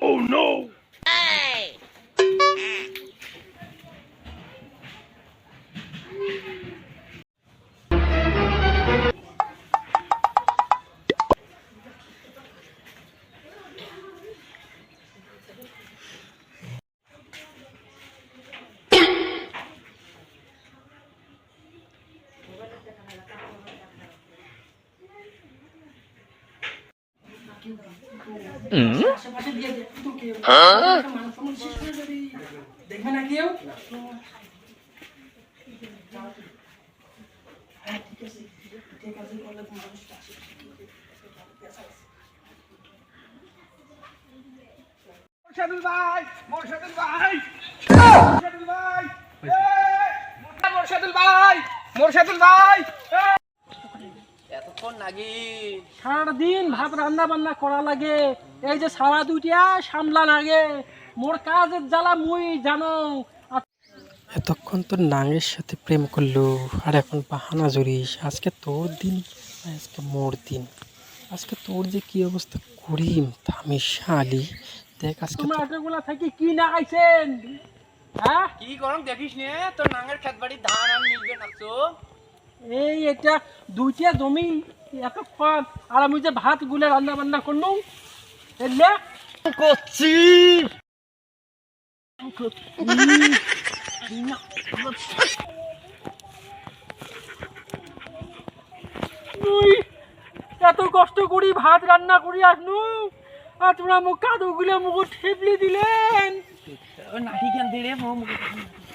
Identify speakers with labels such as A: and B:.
A: Oh no!
B: দেখবে না কেউ হ্যাঁ, আসে।
A: মোরশেদুল ভাই মোরশেদুল ভাই মোরশেদুল ভাই
C: এতক্ষণ লাগি
B: সারাদিন ভাত রান্না বান্না করা লাগে। এই যে সারা দুইটা সামলা লাগে। মোর কাজের জ্বালা মুই জানো। এতক্ষণ তোর নাঙের সাথে প্রেম করল আর এখন বাহানা জড়িস। আজকে তোর দিন আজকে মোর দিন। আজকে তোর যে কি অবস্থা করিম থামি শালি। দেখ আজকে তোমার এতগুলা থাকি কি না আইছেন? হ্যাঁ?
C: কি গরম দেখিস নে তোর নাঙ্গের খেত বাড়ি ধান আর মিলবে নাকছো
B: এই এটা দুইটা জমি এতক্ষণ আর আমি যে ভাত গুলে রান্না বান্না করল এলে
C: করছি।
B: এত কষ্ট করি ভাত রান্না করি আসনু, আর তোমরা মুখ কাদু গুলে মুখ ঠেপলি দিলেন।
C: নাটি কেন দে রে মো মুখে